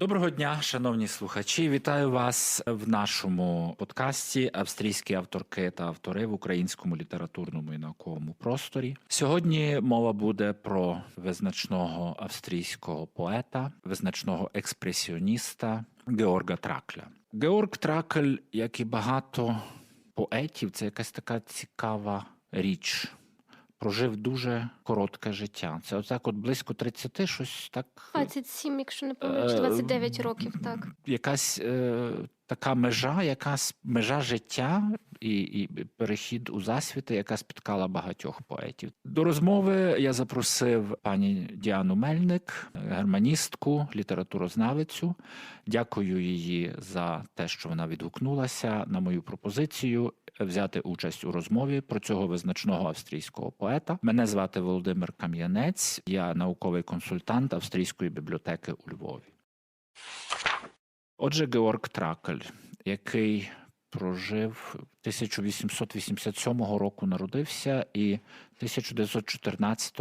Доброго дня, шановні слухачі. Вітаю вас в нашому подкасті Австрійські авторки та автори в українському літературному і науковому просторі. Сьогодні мова буде про визначного австрійського поета, визначного експресіоніста Георга Тракля. Георг Тракль, як і багато поетів, це якась така цікава річ. Прожив дуже коротке життя. Це отак, от близько 30, щось так 27, якщо не помиляюсь, Е, 29 років, так. якась е, така межа, якась межа життя і, і перехід у засвіти, яка спіткала багатьох поетів. До розмови я запросив пані Діану Мельник, германістку, літературознавицю. Дякую її за те, що вона відгукнулася на мою пропозицію. Взяти участь у розмові про цього визначного австрійського поета. Мене звати Володимир Кам'янець, я науковий консультант Австрійської бібліотеки у Львові. Отже, Георг Тракль, який прожив 1887 року народився і 1914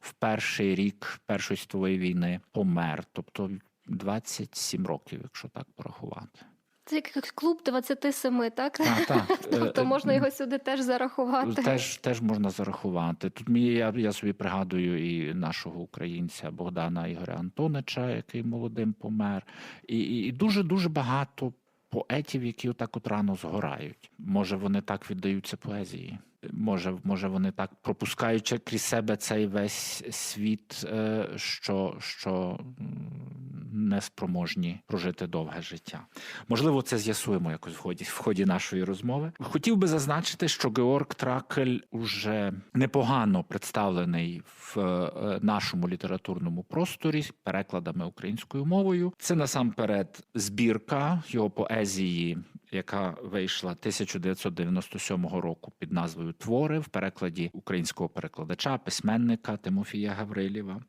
в перший рік Першої світової війни помер, тобто 27 років, якщо так порахувати. Це як клуб 27, так? Так, так. Тобто можна його сюди теж зарахувати. Теж, теж можна зарахувати. Тут мені я, я собі пригадую і нашого українця Богдана Ігоря Антонича, який молодим помер, і, і, і дуже дуже багато поетів, які отак от рано згорають. Може, вони так віддаються поезії. Може, може, вони так пропускаючи крізь себе цей весь світ, е, що, що м, неспроможні прожити довге життя. Можливо, це з'ясуємо якось в ході в ході нашої розмови. Хотів би зазначити, що Георг Тракель уже непогано представлений в е, нашому літературному просторі перекладами українською мовою. Це насамперед збірка його поезії, яка вийшла 1997 року під назвою Твори в перекладі українського перекладача, письменника Тимофія Гаврилєва.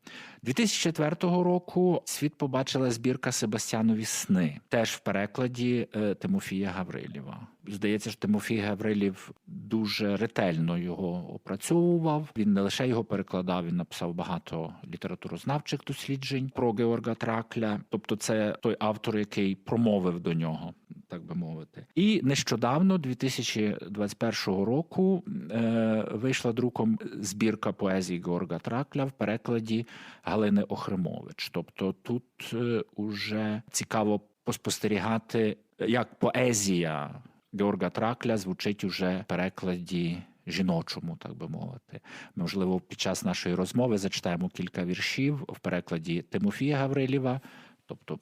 2004 року світ побачила збірка Себастьянові сни, теж в перекладі е, Тимофія Гаврилєва. Здається, що Тимофій Гаврилів дуже ретельно його опрацьовував. Він не лише його перекладав, він написав багато літературознавчих досліджень про Георга Тракля. Тобто, це той автор, який промовив до нього, так би мовити. І нещодавно, 2021 року, е, вийшла друком збірка поезії Георга Тракля в перекладі Галини Охримович. Тобто, тут е, уже цікаво поспостерігати, як поезія. Георга Тракля звучить уже в перекладі жіночому, так би мовити. Можливо, під час нашої розмови зачитаємо кілька віршів в перекладі Тимофія Гаврилєва, тобто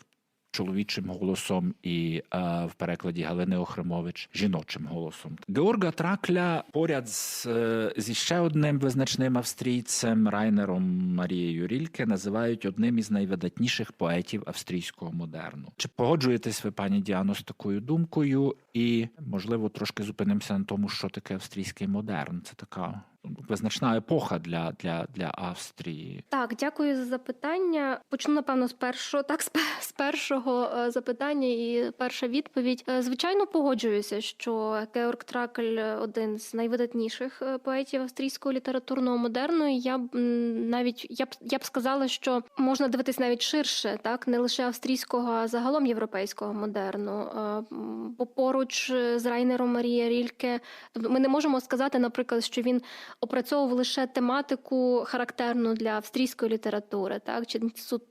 чоловічим голосом, і е, в перекладі Галини Охримович жіночим голосом. Георга Тракля поряд з, е, зі ще одним визначним австрійцем Райнером Марією Рільке називають одним із найвидатніших поетів австрійського модерну. Чи погоджуєтесь ви, пані Діано, з такою думкою? І можливо трошки зупинимося на тому, що таке австрійський модерн. Це така визначна епоха для, для, для Австрії. Так, дякую за запитання. Почну напевно з першого, так з першого е, запитання і перша відповідь. Е, Звичайно, погоджуюся, що Георг Тракель один з найвидатніших е, поетів австрійського літературного модерну. І я б навіть я б я б сказала, що можна дивитись навіть ширше, так не лише австрійського, а загалом європейського модерну. Бо поруч з Райнером Марія Рільке, тобто ми не можемо сказати, наприклад, що він опрацьовував лише тематику характерну для австрійської літератури, так чи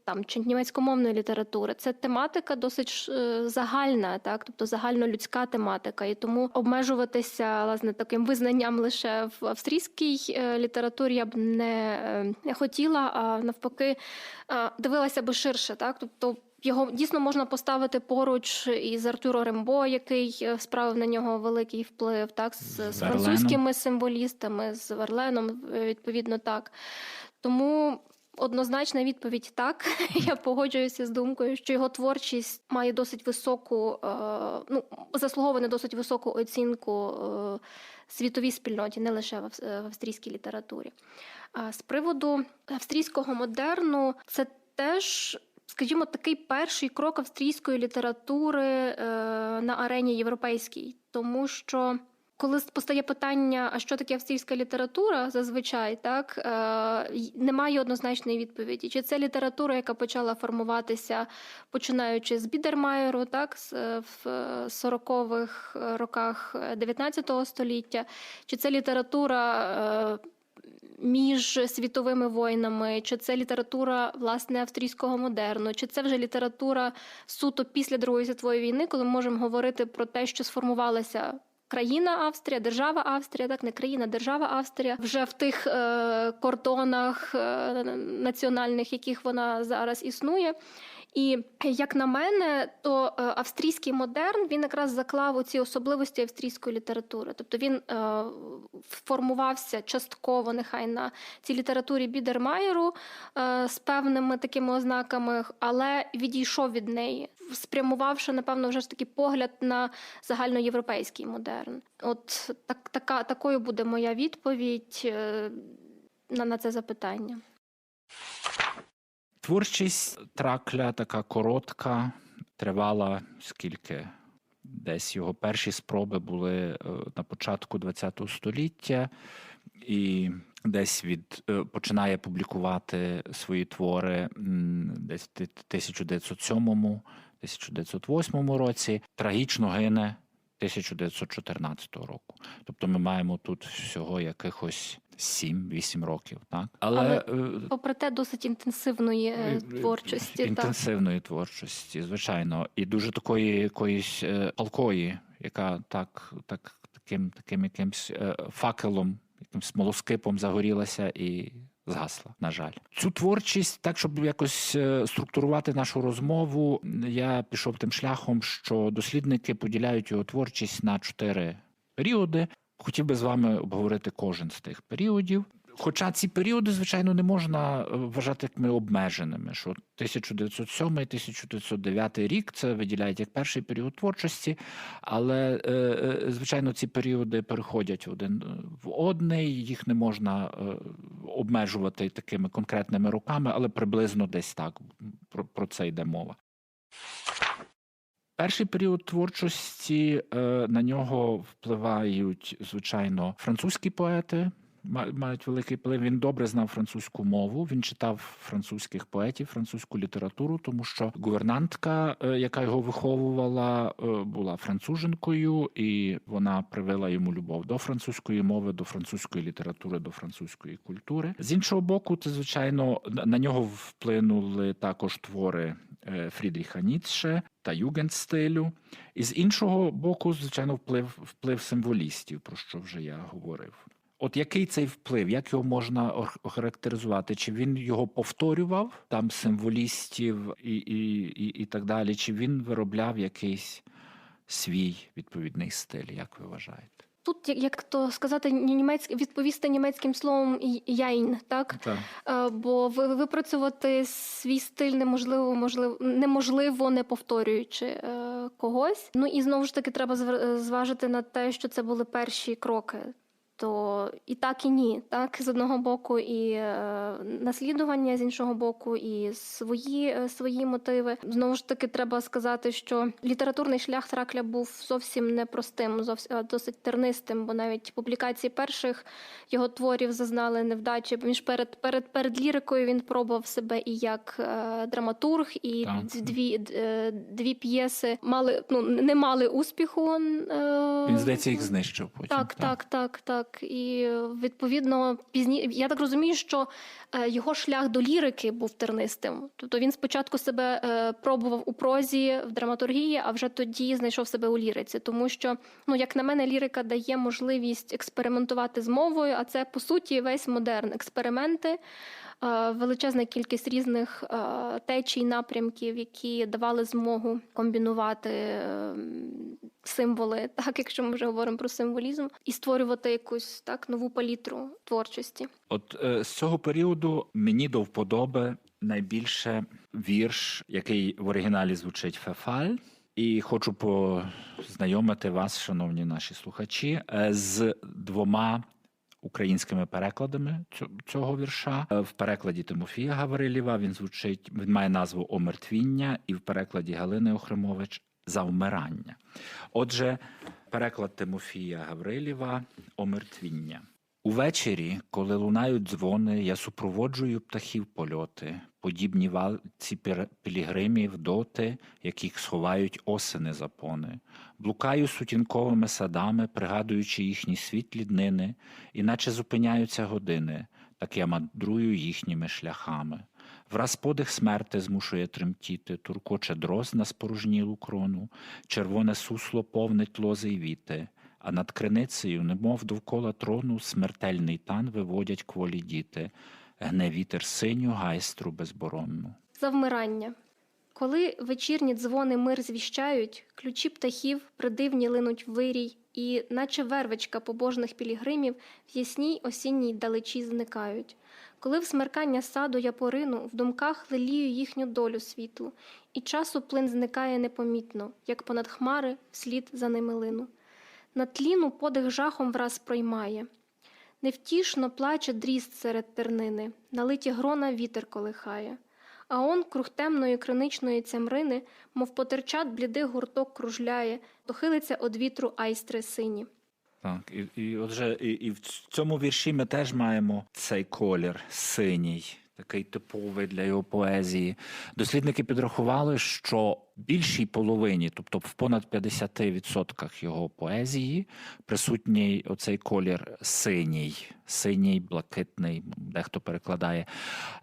там чи німецькомовної літератури. Це тематика досить е, загальна, так, тобто загальнолюдська тематика, і тому обмежуватися власне таким визнанням лише в австрійській е, літературі я б не, е, не хотіла, а навпаки дивилася би ширше, так, тобто. Його дійсно можна поставити поруч із Артуро Рембо, який е, справив на нього великий вплив, так з, з французькими символістами, з Верленом, е, відповідно так. Тому Однозначна відповідь так. Я погоджуюся з думкою, що його творчість має досить високу, е, ну заслуговує на досить високу оцінку світовій спільноті, не лише в австрійській літературі. З приводу австрійського модерну, це теж. Скажімо, такий перший крок австрійської літератури е, на арені європейській, тому що коли постає питання, а що таке австрійська література, зазвичай так е, немає однозначної відповіді. Чи це література, яка почала формуватися починаючи з Бідермайеру, так е, в е, 40-х роках 19 століття, чи це література. е, Між світовими воїнами, чи це література власне австрійського модерну, чи це вже література суто після Другої світової війни, коли ми можемо говорити про те, що сформувалася країна Австрія, держава Австрія, так не країна, держава Австрія вже в тих е, кордонах е, національних, яких вона зараз існує. І як на мене, то е, австрійський модерн він якраз заклав у ці особливості австрійської літератури. Тобто він е, формувався частково, нехай на цій літературі Бідермайеру е, з певними такими ознаками, але відійшов від неї, спрямувавши, напевно, вже ж таки погляд на загальноєвропейський модерн. От так, така, такою буде моя відповідь е, на, на це запитання. Творчість тракля така коротка, тривала скільки? Десь його перші спроби були е, на початку ХХ століття, і десь від е, починає публікувати свої твори десь в 1907-1908 році. Трагічно гине 1914 року. Тобто ми маємо тут всього якихось 7-8 років. Так? Але, Але е, Попри те, досить інтенсивної е, творчості. так. Інтенсивної творчості, звичайно, і дуже такої якоїсь е, палкої, яка так, так таким, таким якимсь е, факелом, якимсь смолоскипом загорілася і згасла. На жаль, цю творчість, так щоб якось е, структурувати нашу розмову, я пішов тим шляхом, що дослідники поділяють його творчість на чотири періоди. Хотів би з вами обговорити кожен з тих періодів. Хоча ці періоди, звичайно, не можна е, вважати такими обмеженими, що 1907-1909 рік це виділяють як перший період творчості, але, е, е, звичайно, ці періоди переходять один в одний, їх не можна обмежувати такими конкретними роками, але приблизно десь так про, про це йде мова. Перший період творчості на нього впливають, звичайно, французькі поети. Ма- Мають великий вплив. Він добре знав французьку мову. Він читав французьких поетів, французьку літературу, тому що гувернантка, е, яка його виховувала, е, була француженкою, і вона привела йому любов до французької мови, до французької літератури, до французької культури. З іншого боку, це звичайно на на нього вплинули також твори е, Фрідріха Ніцше та югенстилю. І з іншого боку, звичайно, вплив, вплив символістів, про що вже я говорив. От який цей вплив, як його можна ох- охарактеризувати? Чи він його повторював там символістів і, і, і, і так далі, чи він виробляв якийсь свій відповідний стиль, як ви вважаєте? Тут, як- то сказати, німецьк, відповісти німецьким словом яйн, так? Так. Е, Бо ви- випрацювати свій стиль неможливо, можливо, неможливо не повторюючи е, когось. Ну і знову ж таки треба зважити на те, що це були перші кроки. То і так, і ні. Так, з одного боку, і е, наслідування, з іншого боку, і свої, е, свої мотиви. Знову ж таки, треба сказати, що літературний шлях Тракля був зовсім непростим, зовсім досить тернистим, бо навіть публікації перших його творів зазнали невдачі. Бо Він ж перед перед перед лірикою він пробував себе і як е, драматург, і Так. дві е, дві п'єси мали ну не мали успіху. Е, Він, здається, їх знищив потім. так, так, так, так. І е, відповідно пізні. Я так розумію, що е, його шлях до лірики був тернистим. Тобто він спочатку себе е, пробував у прозі в драматургії, а вже тоді знайшов себе у ліриці. Тому що, ну як на мене, лірика дає можливість експериментувати з мовою, а це по суті весь модерн. Експерименти. Е, Величезна кількість різних е, течій, напрямків, які давали змогу комбінувати е, символи, так якщо ми вже говоримо про символізм, і створювати якусь так нову палітру творчості. От з цього періоду мені до вподоби найбільше вірш, який в оригіналі звучить Фефаль. І хочу познайомити вас, шановні наші слухачі, з двома українськими перекладами цього вірша. Е, В перекладі Тимофія Гаврилєва він звучить, він має назву Омертвіння, і в перекладі Галини Охримович Завмирання. Отже, переклад Тимофія Гаврилєва Омертвіння. Увечері, коли лунають дзвони, я супроводжую птахів польоти, подібні валці пілігримів доти, яких сховають осени запони. Блукаю сутінковими садами, пригадуючи їхні світлі днини, іначе зупиняються години, так я мандрую їхніми шляхами. Враз подих смерти змушує тремтіти, туркоче дрозд на спорожнілу крону, червоне сусло повнить лози й віти, а над криницею, немов довкола трону, смертельний тан виводять кволі діти, гне вітер синю гайстру безборонну. Завмирання. Коли вечірні дзвони мир звіщають, ключі птахів придивні линуть вирій, і, наче вервичка побожних пілігримів, в ясній осінній далечі зникають. Коли в смеркання саду я порину, в думках лелію їхню долю світлу, і часу плин зникає непомітно, як понад хмари вслід за ними лину. На тліну подих жахом враз проймає. Невтішно плаче дріст серед тернини, налиті грона вітер колихає. А он круг темної криничної цямрини, мов потерчат блідий гурток кружляє, дохилиться од вітру айстри сині. Так, і, і отже, і, і в цьому вірші ми теж маємо цей колір синій, такий типовий для його поезії. Дослідники підрахували, що більшій половині, тобто в понад 50% його поезії, присутній оцей колір синій, синій, блакитний, дехто перекладає,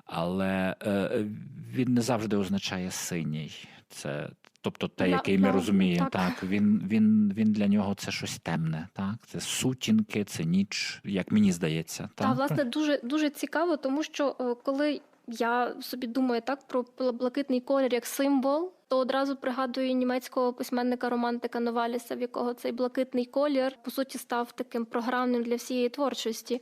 але е, він не завжди означає синій. Це тобто те, який ми розуміємо, так. так. він, він, він для нього це щось темне, так це сутінки, це ніч, як мені здається. Та власне дуже дуже цікаво, тому що е, коли я собі думаю так про блакитний колір як символ, то одразу пригадую німецького письменника романтика Новаліса, в якого цей блакитний колір по суті став таким програмним для всієї творчості.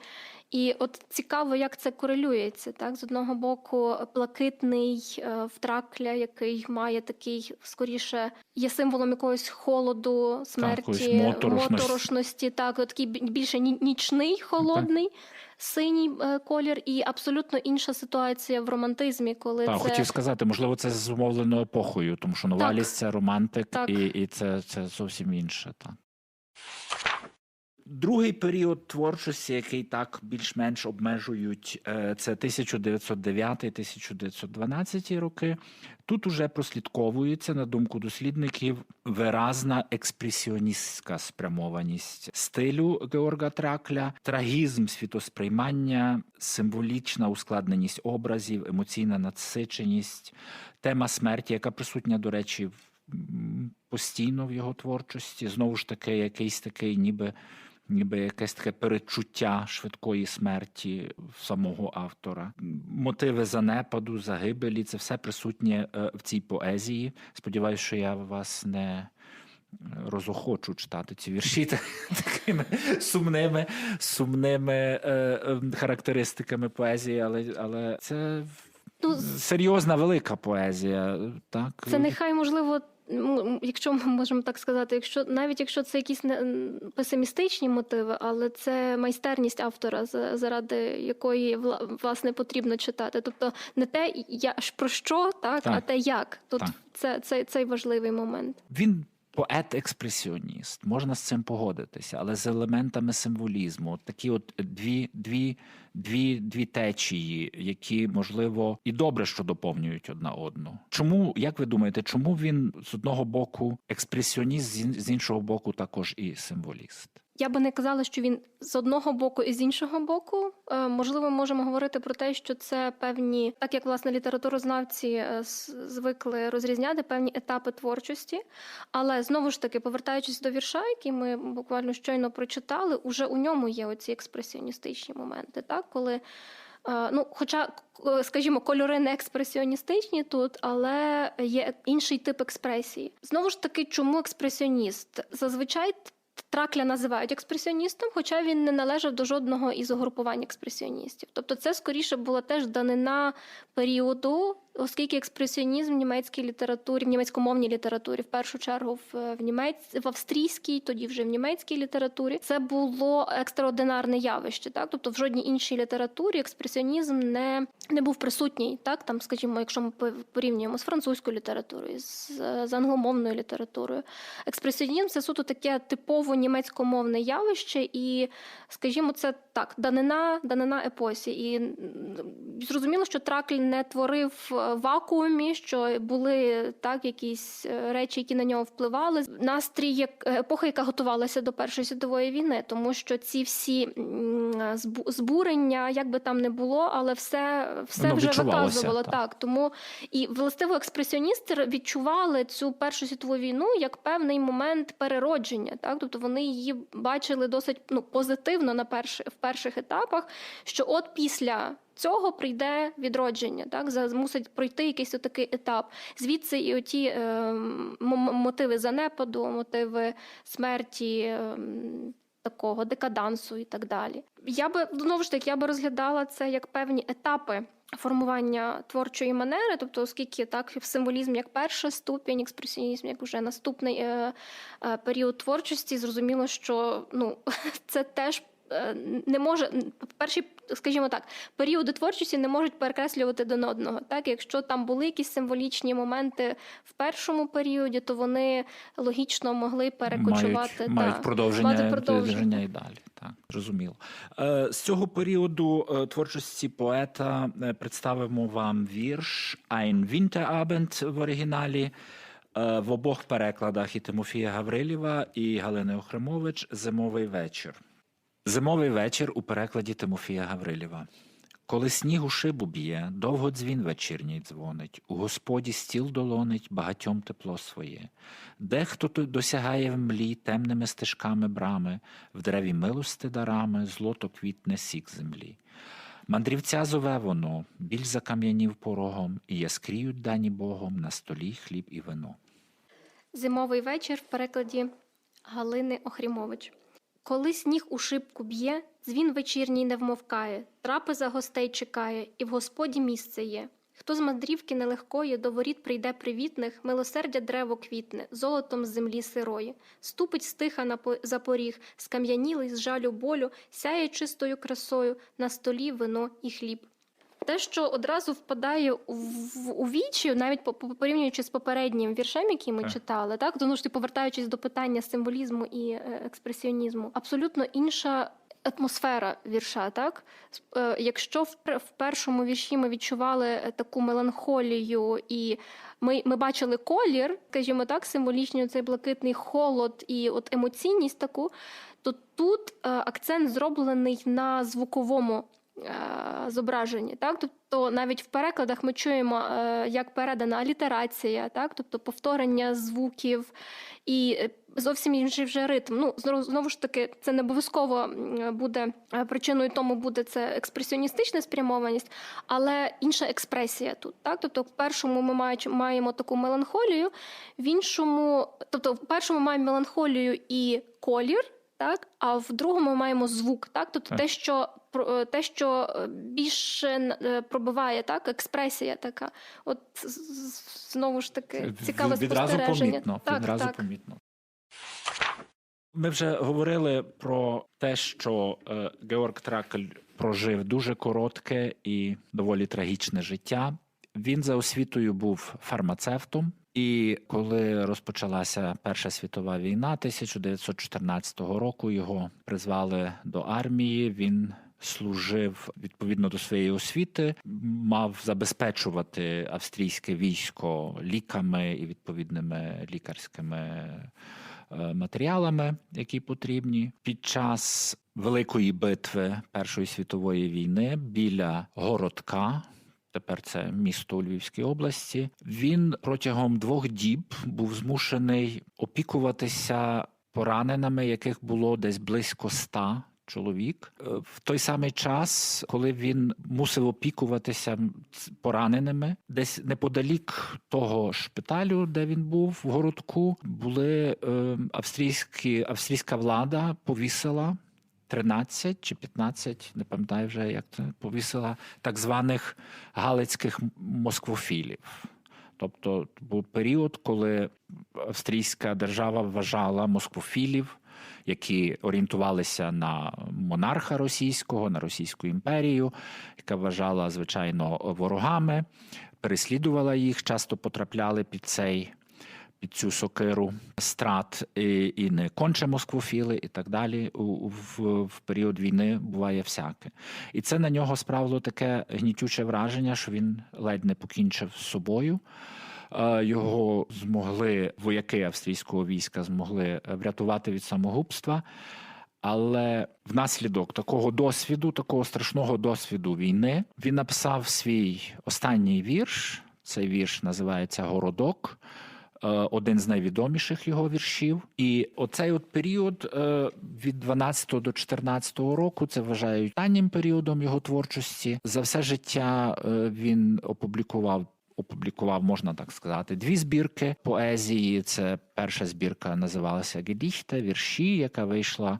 І от цікаво, як це корелюється. Так, з одного боку, блакитний е, в який має такий скоріше є символом якогось холоду, смерті, моторошності. моторошності. Так, такий більше нічний, холодний. Синій е, колір і абсолютно інша ситуація в романтизмі, коли Так, це хотів сказати, можливо, це зумовлено епохою, тому що Новаліс це романтик, Так. і, і це, це зовсім інше. Так. Другий період творчості, який так більш-менш обмежують, е, це 1909-1912 роки. Тут уже прослідковується, на думку дослідників, виразна експресіоністська спрямованість стилю Георга Тракля, трагізм світосприймання, символічна ускладненість образів, емоційна надсиченість, тема смерті, яка присутня, до речі, постійно в його творчості. Знову ж таки, якийсь такий, ніби. Ніби якесь таке перечуття швидкої смерті самого автора, мотиви занепаду, загибелі це все присутнє е, в цій поезії. Сподіваюся, що я вас не е, розохочу читати ці вірші такими сумними, сумними е, е, характеристиками поезії, але, але це ну, серйозна велика поезія. Так це нехай можливо. Якщо ми можемо так сказати, якщо навіть якщо це якісь не песимістичні мотиви, але це майстерність автора, заради якої вла- власне потрібно читати. Тобто не те, я про що, так, Так. а те, як. Тут Так. це, це цей важливий момент. Він поет-експресіоніст, можна з цим погодитися, але з елементами символізму. От такі от дві, дві, дві, дві течії, які можливо і добре, що доповнюють одна одну. Чому, як ви думаєте, чому він з одного боку експресіоніст, з іншого боку, також і символіст? Я би не казала, що він з одного боку і з іншого боку. Е, Можливо, можемо говорити про те, що це певні, так як власне літературознавці е, звикли розрізняти певні етапи творчості. Але знову ж таки, повертаючись до вірша, який ми буквально щойно прочитали, уже у ньому є оці експресіоністичні моменти, так коли. Е, Ну, хоча, скажімо, кольори не експресіоністичні тут, але є інший тип експресії. Знову ж таки, чому експресіоніст? Зазвичай Тракля називають експресіоністом, хоча він не належав до жодного із угрупувань експресіоністів. Тобто, це скоріше була теж данина періоду, оскільки експресіонізм в німецькій літературі, в німецькомовній літературі, в першу чергу в, в німець в австрійській, тоді вже в німецькій літературі, це було екстраординарне явище. Так, тобто в жодній іншій літературі експресіонізм не, не був присутній. Так, там, скажімо, якщо ми порівнюємо з французькою літературою, з, з англомовною літературою, експресіонізм це суто таке типово німецькомовне явище, і, скажімо, це так, данина, данина епосі. І зрозуміло, що Тракль не творив вакуумі, що були так якісь е, речі, які на нього впливали. Настрій як епоха, яка готувалася до Першої світової війни, тому що ці всі збурення, як би там не було, але все, все вже виказувало так. так. Тому і властиво експресіоністи відчували цю Першу світову війну як певний момент переродження. Так, тобто вони її бачили досить ну, позитивно на перших в перших етапах, що от після. Цього прийде відродження, так мусить пройти якийсь такий етап. Звідси і оті е, мотиви занепаду, мотиви смерті, е, такого декадансу і так далі. Я би знову ж таки я би розглядала це як певні етапи формування творчої манери, тобто, оскільки так символізм як перша ступінь, експресіонізм як вже наступний е, е, період творчості, зрозуміло, що ну це теж. Е, Не може перші, скажімо так, періоди творчості не можуть перекреслювати один одного. Так, якщо там були якісь символічні моменти в першому періоді, то вони логічно могли перекочувати мають, та, мають продовження, мати продовження. і далі. Так, зрозуміло. Е, з цього періоду е, творчості поета представимо вам вірш Ein Winterabend в оригіналі. В обох перекладах і Тимофія Гаврилєва, і Галини Охремович Зимовий вечір. Зимовий вечір у перекладі Тимофія Гаврилєва. Коли сніг у шибу б'є, довго дзвін вечірній дзвонить, у господі стіл долонить, багатьом тепло своє. Дехто досягає в млі темними стежками брами, в дереві милости дарами, злото квітне сік землі. Мандрівця зове воно, біль закам'янів порогом, і яскріють дані Богом на столі хліб і вино. Зимовий вечір в перекладі Галини Охрімович. Коли сніг у шибку б'є, дзвін вечірній не вмовкає, трапеза гостей чекає, і в господі місце є. Хто з мандрівки нелегкої до воріт прийде привітних, милосердя древо квітне, золотом з землі сирої, ступить стиха на по- за скам'янілий з жалю болю, сяє чистою красою, на столі вино і хліб. Те, що одразу впадає в- у вічі, навіть по- по- порівнюючи з попереднім віршем, який ми Так. читали, так тому ж ти повертаючись до питання символізму і е, експресіонізму, абсолютно інша. Атмосфера вірша, так е, якщо в, першому вірші ми відчували е, таку меланхолію, і ми, ми бачили колір, скажімо так, символічний цей блакитний холод і от емоційність таку, то тут акцент зроблений на звуковому е, зображенні. Так? Тобто навіть в перекладах ми чуємо, е, як передана алітерація, так? тобто повторення звуків і е, зовсім інший вже ритм. Ну, знову- ж таки, це не обов'язково буде причиною тому буде це експресіоністична спрямованість, але інша експресія тут. Так? Тобто, в першому ми маємо таку меланхолію, в іншому, тобто, в першому маємо меланхолію і колір. Так, а в другому ми маємо звук, так, тобто Так. те, що е, те, що е, більше е, пробиває, так, експресія така. От знову ж таки цікаве Відразу спостереження. помітно. Так, відразу так. помітно. Ми вже говорили про те, що е, Георг Тракль прожив дуже коротке і доволі трагічне життя. Він за освітою був фармацевтом, і коли розпочалася Перша світова війна 1914 року, його призвали до армії. Він служив відповідно до своєї освіти, мав забезпечувати австрійське військо ліками і відповідними лікарськими е, матеріалами, які потрібні. Під час Великої битви Першої світової війни біля городка. Тепер це місто у Львівській області. Він протягом двох діб був змушений опікуватися пораненими, яких було десь близько ста. чоловік. Е, В той самий час, коли він мусив опікуватися пораненими, десь неподалік того шпиталю, де він був в городку, були е, австрійські австрійська влада повісила 13 чи 15, не пам'ятаю вже, як це повісила так званих галицьких москвофілів. Тобто був період, коли австрійська держава вважала москвофілів, які орієнтувалися на монарха російського, на Російську імперію, яка вважала звичайно ворогами, переслідувала їх, часто потрапляли під цей. Під цю сокиру страт і, і не конче москвофіли, і так далі. У, в, в період війни буває всяке. І це на нього справило таке гнітюче враження, що він ледь не покінчив з собою. Е, Його змогли вояки австрійського війська змогли врятувати від самогубства. Але внаслідок такого досвіду, такого страшного досвіду війни, він написав свій останній вірш. Цей вірш називається Городок, один з найвідоміших його віршів. І оцей от період е, від 12 до 14 року це вважають останнім періодом його творчості. За все життя е, він опублікував. Опублікував, можна так сказати, дві збірки поезії. Це перша збірка називалася Гедіхте, вірші, яка вийшла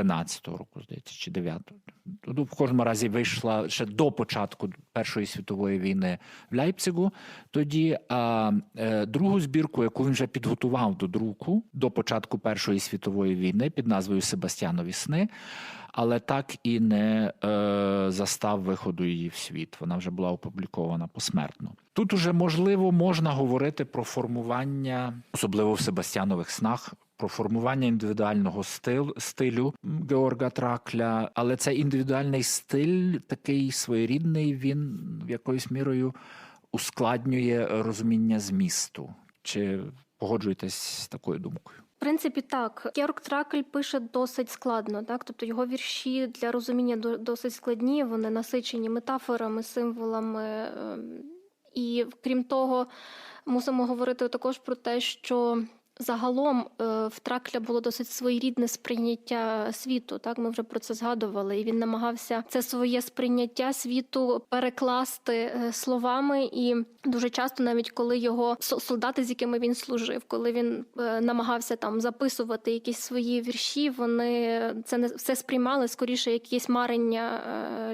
1913 року, здається, чи 9. Ну, в кожному разі вийшла ще до початку Першої світової війни в Ляйпцигу. Тоді а е, другу збірку, яку він вже підготував до друку до початку Першої світової війни під назвою Себастьянові сни, але так і не е, застав виходу її в світ. Вона вже була опублікована посмертно. Тут уже можливо можна говорити про формування, особливо в Себастьянових снах. Про формування індивідуального стил, стилю Георга Тракля, але цей індивідуальний стиль такий своєрідний, він якоюсь мірою ускладнює розуміння змісту. Чи погоджуєтесь з такою думкою? В принципі, так. Георг Тракль пише досить складно, так? Тобто його вірші для розуміння до- досить складні, вони насичені метафорами, символами. ем, І крім того, мусимо говорити також про те, що загалом е, в Тракля було досить своєрідне сприйняття світу. Так, ми вже про це згадували. І він намагався це своє сприйняття світу перекласти е, словами. І дуже часто, навіть коли його солдати, з якими він служив, коли він е, намагався там записувати якісь свої вірші, вони це не все сприймали скоріше якесь марення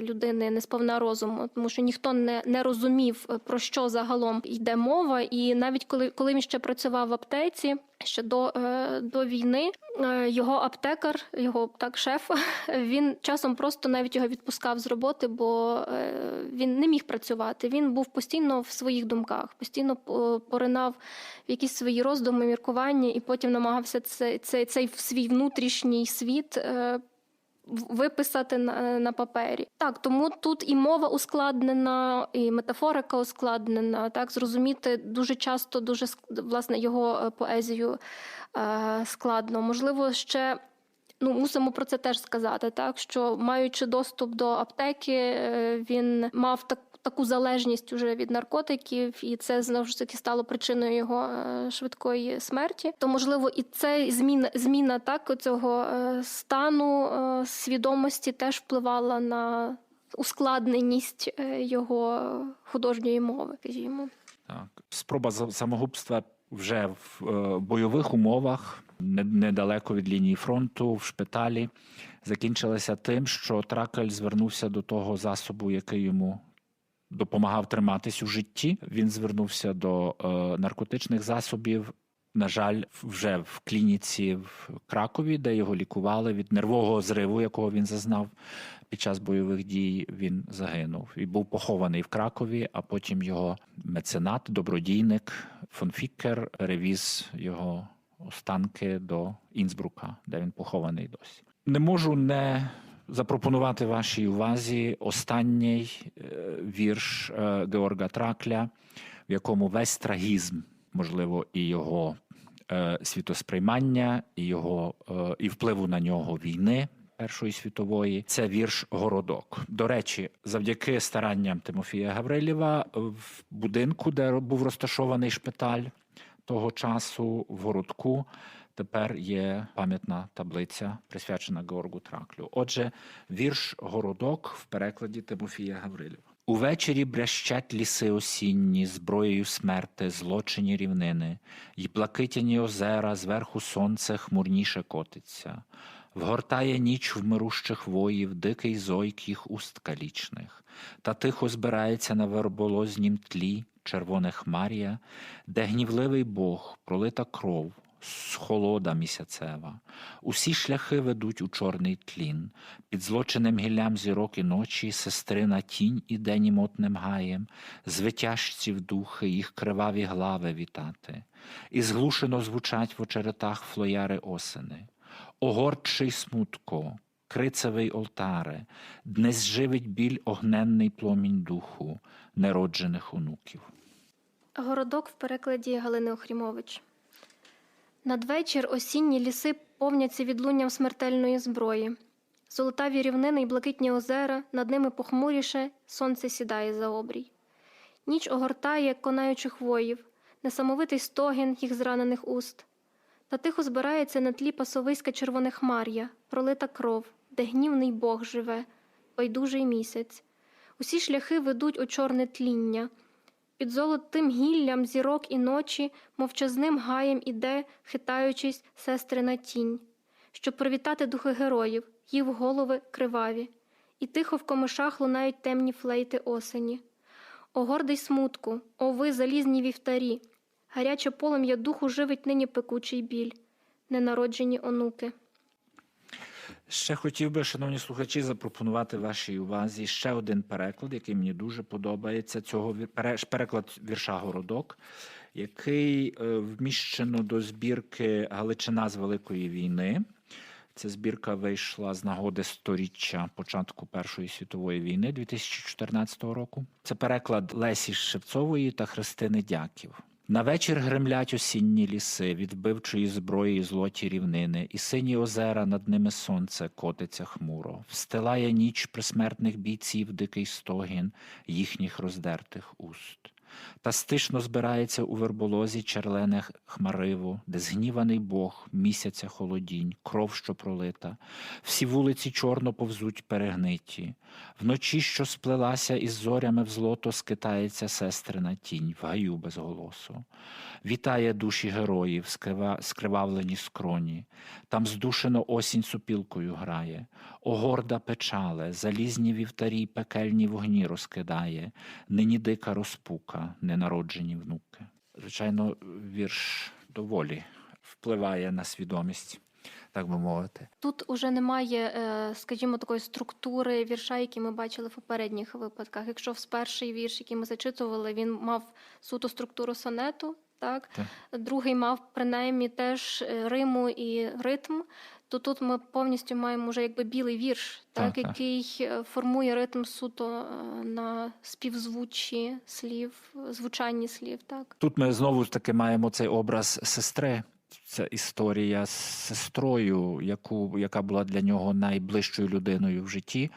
людини несповна розуму, тому що ніхто не, не розумів про що загалом йде мова. І навіть коли, коли він ще працював в аптеці. Ще до, е, до війни е, його аптекар, його так шеф, він часом просто навіть його відпускав з роботи, бо е, він не міг працювати. Він був постійно в своїх думках, постійно поринав в якісь свої роздуми, міркування, і потім намагався цей, цей, цей свій внутрішній світ. Виписати на, на папері. Так, тому тут і мова ускладнена, і метафорика ускладнена. Так, зрозуміти дуже часто, дуже власне його е, поезію е, складно. Можливо, ще ну мусимо про це теж сказати. Так, що маючи доступ до аптеки, е, він мав так. Таку залежність уже від наркотиків, і це знову ж таки стало причиною його е, швидкої смерті. То можливо, і це зміна зміна так цього е, стану свідомості теж впливала на ускладненість його художньої мови, скажімо. Так, спроба самогубства вже в бойових умовах, недалеко від лінії фронту, в шпиталі, закінчилася тим, що Тракель звернувся до того засобу, який йому допомагав триматись у житті. Він звернувся до е, наркотичних засобів. На жаль, вже в клініці в Кракові, де його лікували від нервового зриву, якого він зазнав під час бойових дій, він загинув і був похований в Кракові. А потім його меценат, добродійник фон Фіккер перевіз його останки до Інсбрука, де він похований досі. Не можу не запропонувати вашій увазі останній е, вірш е, Георга Тракля, в якому весь трагізм, можливо, і його е, світосприймання, і його і впливу на нього війни. Першої світової це вірш Городок. До речі, завдяки старанням Тимофія Гаврилєва в будинку, де був розташований шпиталь, того часу в городку тепер є пам'ятна таблиця, присвячена Георгу Траклю. Отже, вірш Городок в перекладі Тимофія Гаврилєва. Увечері брящать ліси осінні, зброєю смерти, злочині рівнини, й блакитяні озера, зверху сонце хмурніше котиться. Вгортає ніч в мирущих воїв, дикий зойк їх уст калічних, та тихо збирається на верболознім тлі червоне хмар'я, де гнівливий Бог, пролита кров, схолода місяцева. Усі шляхи ведуть у чорний тлін, під злочинним гіллям зірок і ночі, сестрина тінь іде німотним гаєм, звитяжців духи, їх криваві глави вітати, і зглушено звучать в очеретах флояри осени. Огорчий смутко, крицевий олтаре, днес живить біль огненний пломінь духу нероджених онуків. Городок в перекладі Галини Охрімович. Надвечір осінні ліси повняться відлунням смертельної зброї. Золотаві рівнини й блакитні озера, над ними похмуріше, сонце сідає за обрій. Ніч огортає конаючих воїв, несамовитий стогін їх зранених уст. Та тихо збирається на тлі пасовиська червоне хмар'я, пролита кров, де гнівний Бог живе, байдужий місяць. Усі шляхи ведуть у чорне тління. Під золотим гіллям зірок і ночі мовчазним гаєм іде, хитаючись, сестрина тінь, щоб привітати духи героїв, їх голови криваві, і тихо в комишах лунають темні флейти осені. О гордий смутку, о ви залізні вівтарі, гаряче полум'я духу живить нині пекучий біль, ненароджені онуки. Ще хотів би, шановні слухачі, запропонувати вашій увазі ще один переклад, який мені дуже подобається. Цього переклад вірша Городок, який е, вміщено до збірки Галичина з Великої війни. Ця збірка вийшла з нагоди сторіччя початку Першої світової війни 2014 року. Це переклад Лесі Шевцової та Христини Дяків. На вечір гремлять осінні ліси відбивчої зброї і злоті рівнини, і сині озера над ними сонце котиться хмуро, встилає ніч присмертних бійців дикий стогін їхніх роздертих уст. Та стишно збирається у верболозі черлене хмариво, де згніваний Бог, місяця холодінь, кров, що пролита, всі вулиці чорно повзуть перегниті. Вночі, що сплелася із зорями в злото, скитається сестрина тінь в гаю без голосу. Вітає душі героїв, скривавлені скроні. Там здушено осінь супілкою грає. О горда печале, залізні вівтарі пекельні вогні розкидає. Нині дика розпука, ненароджені внуки. Звичайно, вірш доволі впливає на свідомість, так би мовити. Тут уже немає, е, скажімо, такої структури вірша, які ми бачили в попередніх випадках. Якщо в перший вірш, який ми зачитували, він мав суто структуру сонету, так Так. другий мав принаймні теж е, риму і ритм. То тут ми повністю маємо вже якби білий вірш, так, Так, так. який е, формує ритм суто е, на співзвучі слів, звучанні слів. Так. Тут ми знову ж таки маємо цей образ сестри. Це історія з сестрою, яку, яка була для нього найближчою людиною в житті.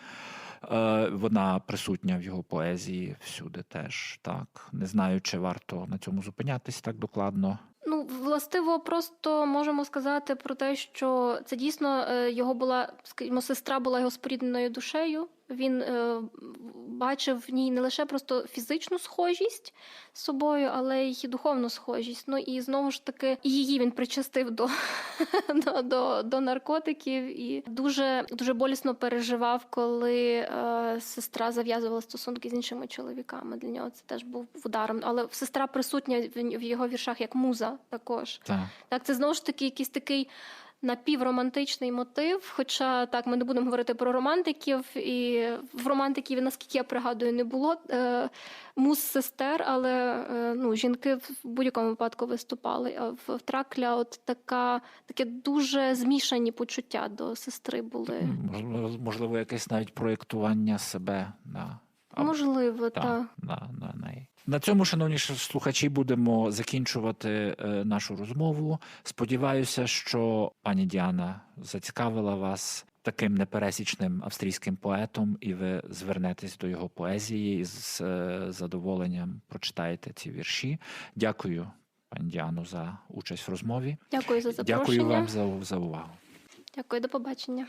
Е, Вона присутня в його поезії всюди теж. Так. Не знаю, чи варто на цьому зупинятись так докладно. Ну, властиво, просто можемо сказати про те, що це дійсно е, його була, скажімо, сестра була його спорідненою душею. Він е, бачив в ній не лише просто фізичну схожість з собою, але й духовну схожість. Ну і знову ж таки, її він причастив до, до, до, до наркотиків і дуже, дуже болісно переживав, коли е, сестра зав'язувала стосунки з іншими чоловіками. Для нього це теж був ударом. Але сестра присутня в в його віршах як муза також. Так. Так, це знову ж таки якийсь такий напівромантичний мотив. Хоча так, ми не будемо говорити про романтиків, і в романтиків, наскільки я пригадую, не було е, муз сестер, але е, ну, жінки в будь-якому випадку виступали. А в, Тракля от така, таке дуже змішані почуття до сестри були. Можливо, можливо, якесь навіть проєктування себе на або- Можливо, та, так. на, на неї. На цьому, шановні слухачі, будемо закінчувати е, нашу розмову. Сподіваюся, що пані Діана зацікавила вас таким непересічним австрійським поетом, і ви звернетесь до його поезії і з е, задоволенням прочитаєте ці вірші. Дякую, пані Діану, за участь в розмові. Дякую за запрошення. Дякую вам за, за увагу. Дякую, до побачення.